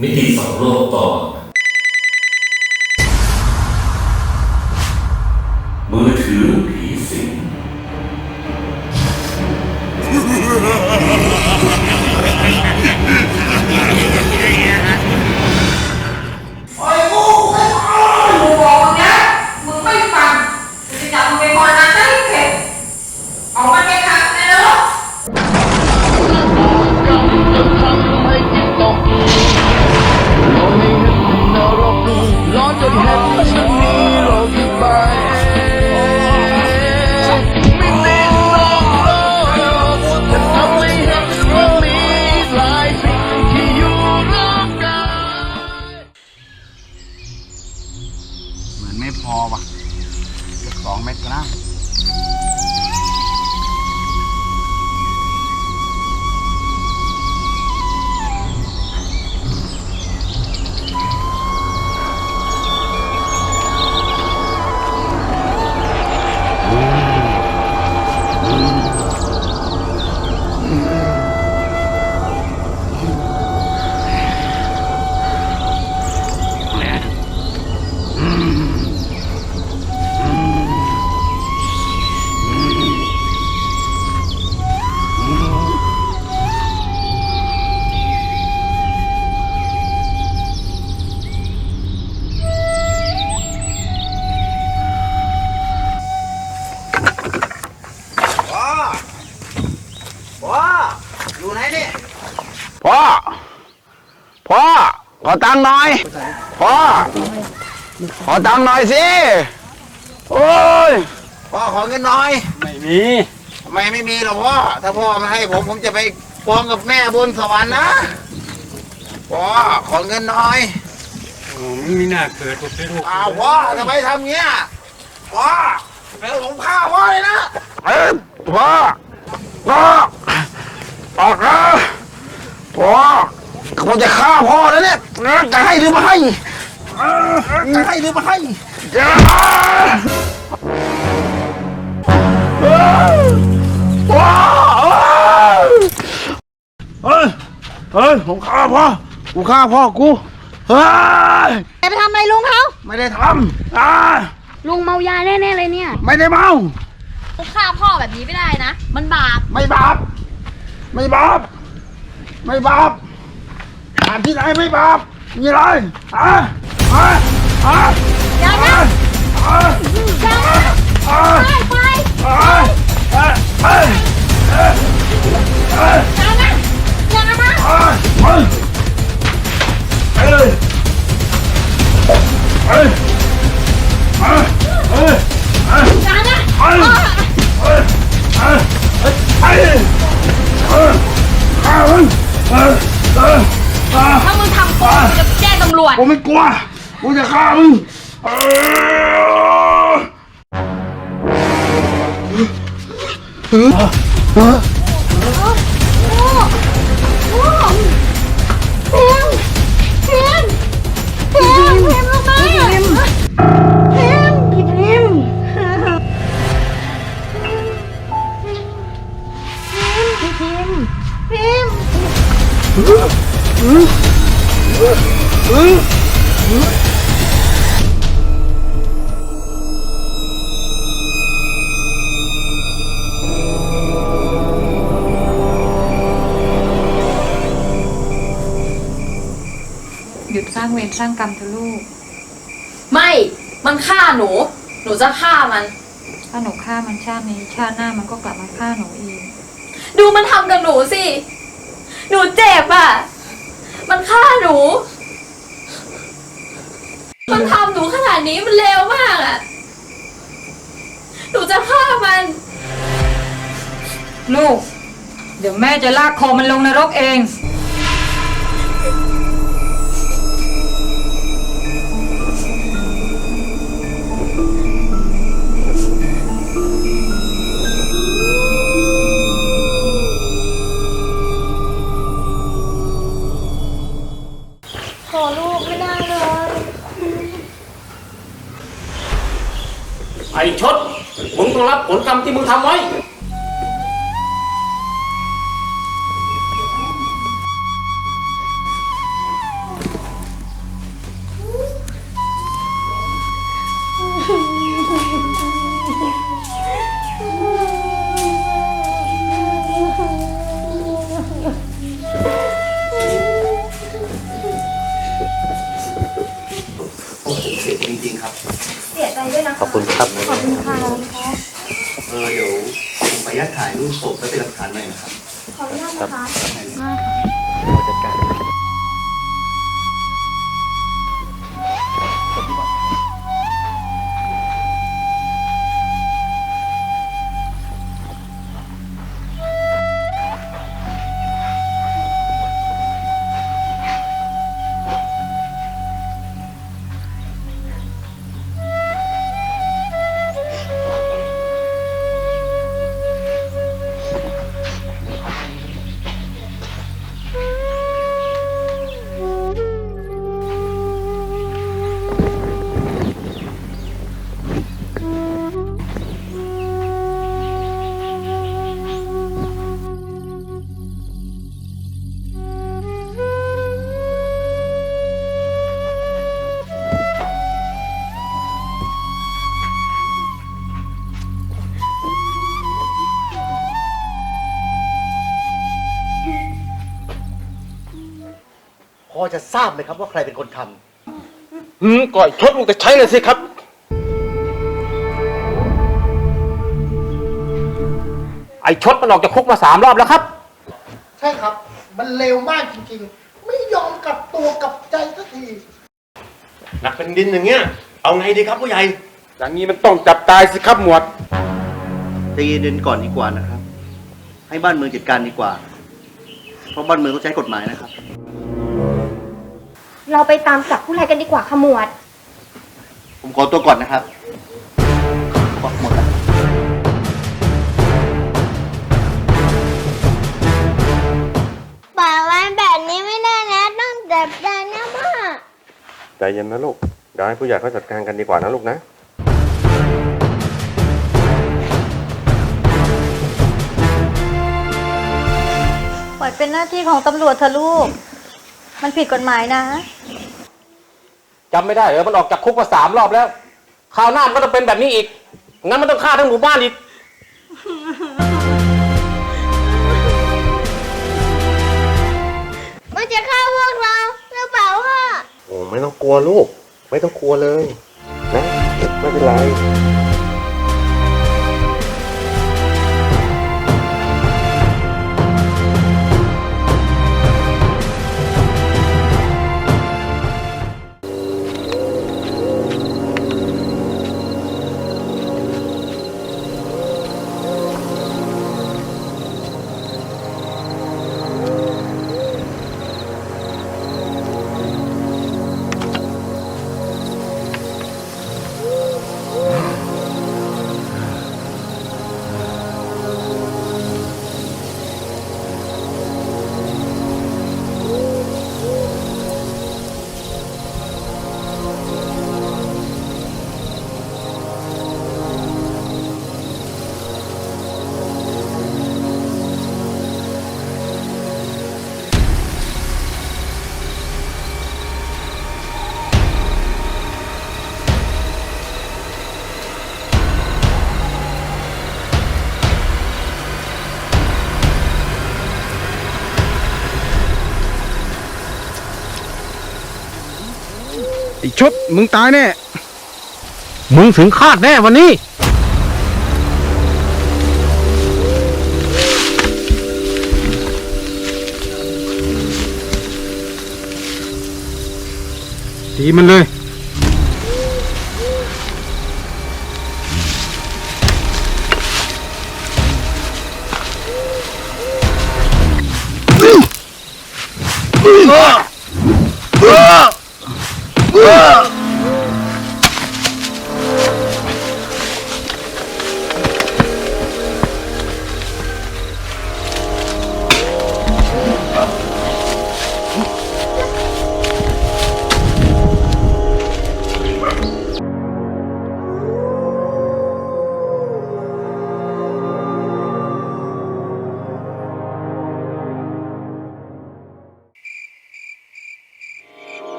มิติสองโลกต่อ ขอตังค์หน่อยสิ โอ้ย พ่อขอเงินหน่อย ไม่มีทำไมไม่มีหรอพ่อ ถ้าพ่อไมาให้ผมผมจะไปฟ้องกับแม่บนสวรรค์นะ พ่อขอเงินหน่อยไม่มีหน้าเกิดพวกเป็นลูกอ้าวพ่อทำไมทำเงี้ย พ่อแล้วผมฆ่าพ่อเลยนะ เอ้ยพ่อพ่อออกนะพ่อผมจะฆ่าพ่อแล้วเนี่ยจะให้หรือไม่ให้จะ ให้หรือไม่ให้เฮ้ยเฮ้ยผมฆ่าพ่อ กูฆ่าพ่อกูเฮ้ยแกไปทำอะไรลุงเขาไม่ได้ทำอ่าลุงเมายาแน่ๆเลยเนี่ยไม่ได้เมาฆ่าพ่อแบบนี้ไม่ได้นะ มันบาป ไม่บาป ไม่บาป ไม่บาปอ่านที่ไหนไม่บาปมีอะไรอะ อะอะอย่านะอะอย่านะอะไปไปอะอะอะอะอะอย่านะอย่านะอะเฮ้ยเฮ้ยเฮ้ยเฮ้ยเฮ้ยเฮ้ยอย่าน่ามันเฮ้ยเฮ้ยอะถ้ามึงทำกูจะแจ้งตำรวจกูไม่กลัว กูจะฆ่ามึงอ้ยเพียงเพียงเพียงเพียงลงมาเพียงเพียางเวรสร้างกรรมเถอะลูก ไม่ มันฆ่าหนู หนูจะฆ่ามัน ถ้าหนูฆ่ามันชาตินี้ชาติหน้ามันก็กลับมาฆ่าหนูเองดูมันทำกับหนูสิ หนูเจ็บอะ มันฆ่าหนู มันทำหนูขนาดนี้มันเลวมากอะ หนูจะฆ่ามัน ลูก เดี๋ยวแม่จะลากคอมันลงนรกเอง ผลกรรมที่มึงทำไว้ โอ้โหเสียจริงๆครับ เสียใจด้วยนะขอบคุณครับ ขอบคุณค่ะ เออเดี๋ยวผมขออนุญาตถ่ายรูปศพไว้เป็นหลักฐานหน่อยนะครับ ขออนุญาตนะคะจัด จะทราบไหมครับว่าใครเป็นคนทำหืมก่อยชดมึงจะใช้เลยสิครับ ไอ้ชดมันออกจากคุกมาสามรอบแล้วครับ ใช่ครับ มันเร็วมากจริงๆ ไม่ยอมกลับตัวกลับใจสักที หนักเป็นดินอย่างเงี้ย เอาไงดีครับผู้ใหญ่ อย่างนี้มันต้องจับตายสิครับหมวด ใจเย็นๆก่อนดีกว่านะครับ ให้บ้านเมืองจัดการดีกว่า เพราะบ้านเมืองต้องใช้กฎหมายนะครับ เราไปตามจับผู้ร้ายกันดีกว่าขมวด ผมขอตัวก่อนนะครับบอกหมดแล้วปากร้านแบบนี้ไม่ได้นะต้องจับได้นะพ่อใจเย็นนะลูกเดี๋ยวให้ผู้ใหญ่เขาจัดการกันดีกว่านะลูกนะ ปล่อยเป็นหน้าที่ของตำรวจเถอะลูก มันผิดกฎหมายนะ จำไม่ได้เหรอมันออกจากคุกมาสามรอบแล้วคราวหน้ามันก็ต้องเป็นแบบนี้อีก งั้นมันต้องฆ่าทั้งหมู่บ้านอีก มันจะฆ่าพวกเราหรือเปล่าพ่อโอ้ไม่ต้องกลัวลูก ไม่ต้องกลัวเลย นะ ไม่เป็นไร ชดมึงตายแน่ มึงถึงคาดแน่วันนี้ ตีมันเลย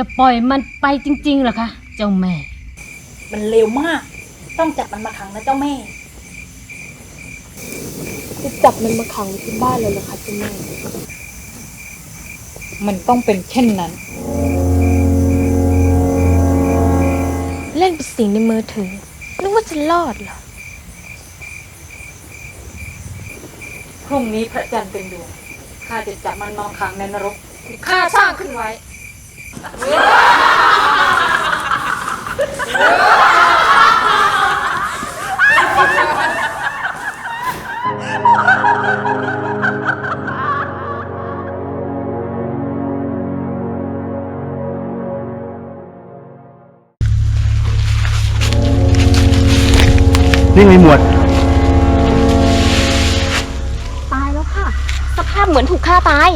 จะปล่อยมันไปจริงๆเหรอคะ เจ้าแม่ มันเร็วมาก ต้องจับมันมาขังนะเจ้าแม่ จะจับมันมาขังไว้ที่บ้านเลยเหรอคะเจ้าแม่ มันต้องเป็นเช่นนั้น เล่นเป็นสิ่งในมือถือ นึกว่าจะรอดเหรอ พรุ่งนี้พระจันทร์เป็นดวงข้าจะจับมันนอนขังในนรกที่ข้าสร้างขึ้นไว้ นี่ไงหมวด ตายแล้วค่ะ สภาพเหมือนถูกฆ่าตาย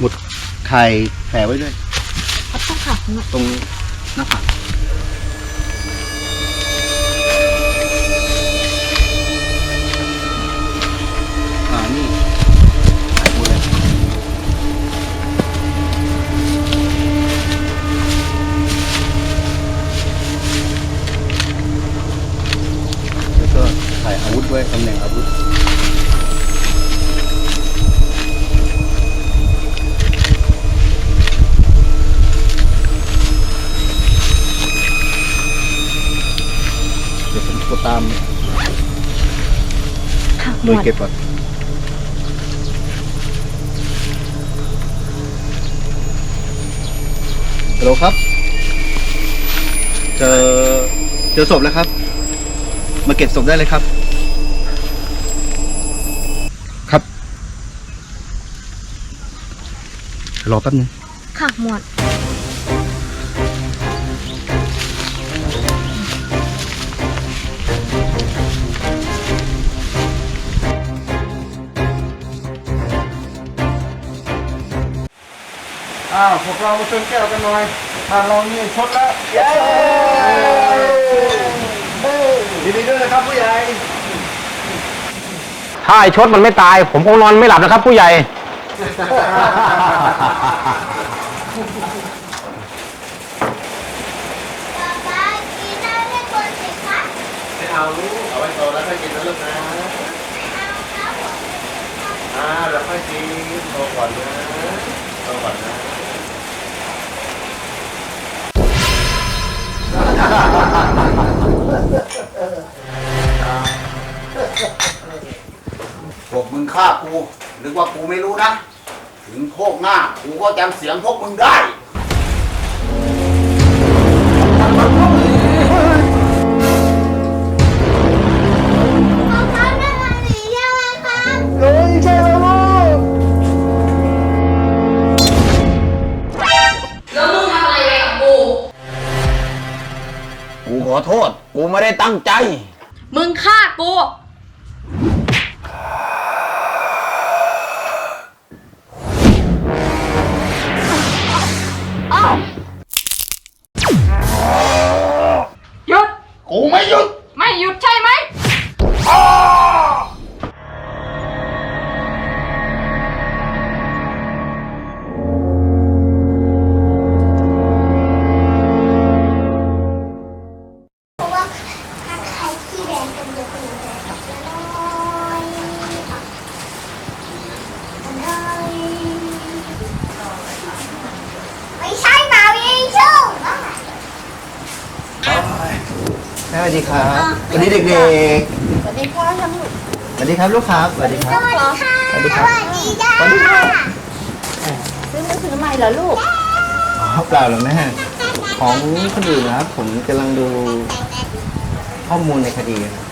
หมุดไข่แผลไว้ด้วย ต้องค่ะตรงหน้าผากอ่านี่หายหมดเลยแล้วก็ถ่ายอาวุธไว้ตำแหน่งอาวุธ เดี๋ยวผมกดตามค่ะหมโดยวดเก็บก่อนฮัลโหลครับ เจอเจอศพแล้วครับ มาเก็บศพได้เลยครับ ครับรอแป๊บนึงค่ะหมวด อ้าวพวกเรามาชนแก้วกันหน่อยทานเรานี่ชดแล้วเย้ยินดีด้วยนะครับผู้ใหญ่ถ้าไอ้ชดมันไม่ตาย ผมคงนอนไม่หลับนะครับ ผู้ใหญ่ ไม่เอาลูกเอาไว้โตแล้วค่อยกินนะลูกนะอ่าเดี๋ยวค่อยกินโตก่อนนะโตก่อนนะ พวกมึงฆ่ากู หรือว่ากูไม่รู้นะ ถึงโคกหน้า กูก็จำเสียงพวกมึงได้ โทษ กูไม่ได้ตั้งใจ มึงฆ่ากู หยุด กูไม่หยุด ไม่หยุดใช่ไหมเพร เด็กสวัสดีพ่อทั้งหมดๆสวัสดีครับลูกครับสวัสดีคสรับวัสดีค่ะสวัสดีครับ สวัสดีจ้าสวัสดีครับซื้อมือถือใหม่เหรอลูก อ๋อเปล่าหรอกแม่ของคนอื่นนะครับ ผมกำลังดูข้อมูลในคดีครับ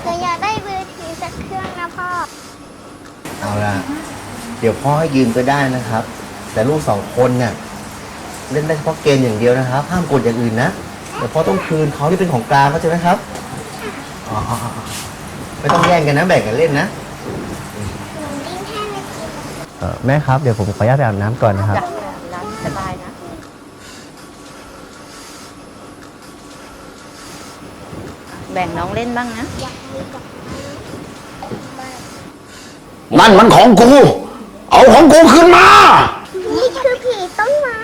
เธออยากได้มือถือสักเครื่องนะพ่อ เอาละเดี๋ยวพ่อให้ยืมก็ได้นะครับ แต่ลูกสองคนเนี่ยเล่นได้เฉพาะเกมอย่างเดียวนะครับ ห้ามกดอย่างอื่นนะเดี๋ยวพ่อต้องคืนเขาที่เป็นของกลางเข้าใจไหมครับ อ๋ออ๋ออ๋อไม่ต้องแย่งกันนะแบ่งกันเล่นนะเออแม่ครับเดี๋ยวผมขออนุญาตไปอาบน้ำก่อนนะครับน้ำสบายนะ แบ่งน้องเล่นบ้างนะ นั่นมันของกู เอาของกูขึ้นมา นี่คือผีต้นไม้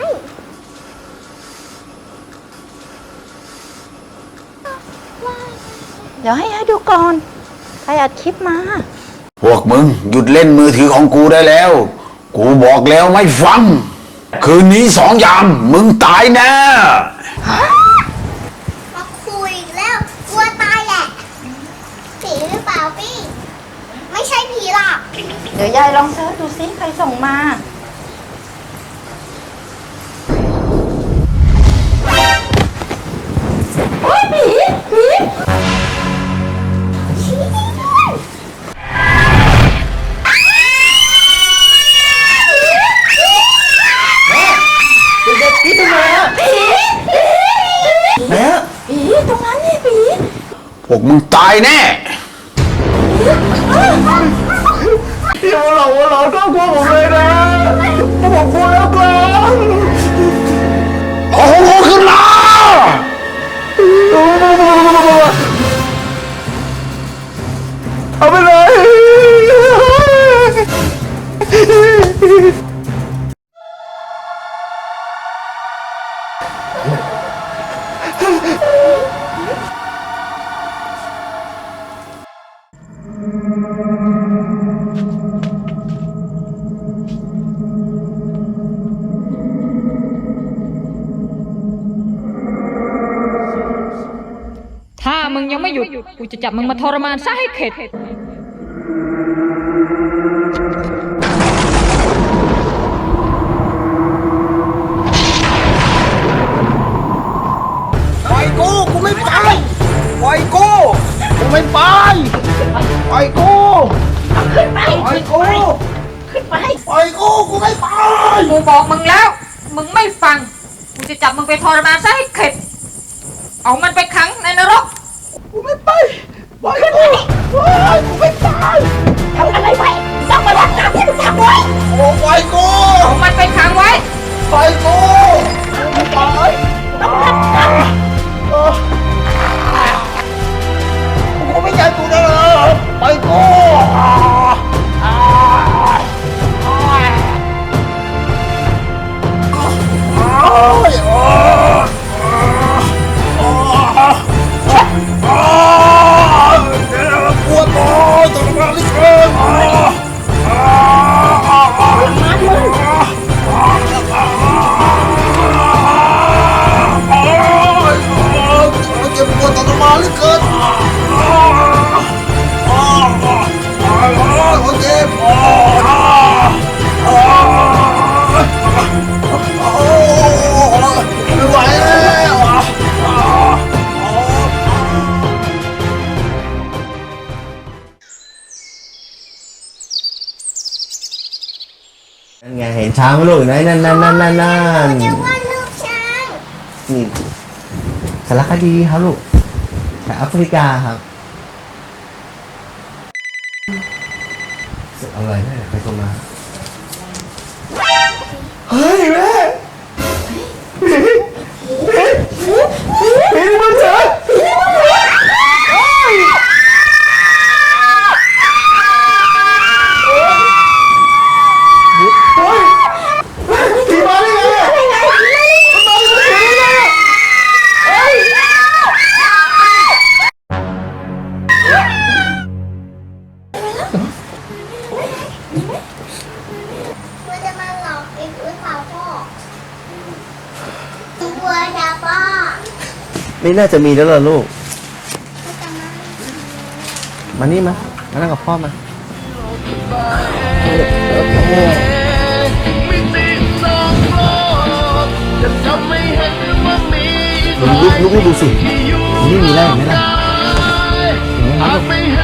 เดี๋ยวให้ให้ดูก่อน ใครอัดคลิปมา พวกมึงหยุดเล่นมือถือของกูได้แล้ว กูบอกแล้วไม่ฟัง คืนนี้สองยาม มึงตายแน่มาคุยอีกแล้วกลัวตายแหละผีหรือเปล่าพี่ ไม่ใช่ผีหรอกเดี๋ยวยายลองเซิร์ชดูซิใครส่งมา โอ้ย แน่อย่ามาหลอกมาหลอกครอบครัวผมเลยนะผมกลัวแล้วกลัวเอาของกูขึ้นมาเอาไปเลย กูจะจับมึงมาทรมานซะให้เข็ดปล่อยกูกูไม่ไปปล่อยกูกูไม่ไปปล่อยกูขึ้นไปปล่อยกูขึ้นไปปล่อยกูกูไม่ไปกูบอกมึงแล้ว มึงไม่ฟัง กูจะจับมึงไปทรมานซะให้เข็ด เอามันไปขังในนรก กูไม่ไปล่อยกูปล่อยกูไม่ไปทำอะไรไปต้องมารับกรรมที่มึงทำไว้โอ้ปล่อยกูเอามันไปขังไว้ ปล่อยกูปล่อยต้องรับกรรมกูไม่ใจกูนะปล่อยกูโอ้ยโอ้ย ช้างไหมลูกนั่นนั่นนั่นนั่นนั่นนั่นจะว่าลูกช้างนี่สารคดีครับลูกแถวแอฟริกาครับเอาอะไรแม่ใครโทรมาเฮ้ยแม่ ไม่น่าจะมีแล้วล่ะลูก มานี่มา มานั่งกับพ่อมาลูกลุกลุกดูสิ นี่มีอะไรไหมล่ะ หากไม่เห็น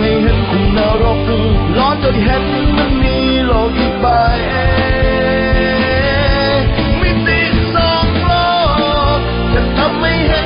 ให้เห็นคุณนรกร้อนจนเห็นมันมีโลกอีกใบมิติสองโลกจะทำให้เห็น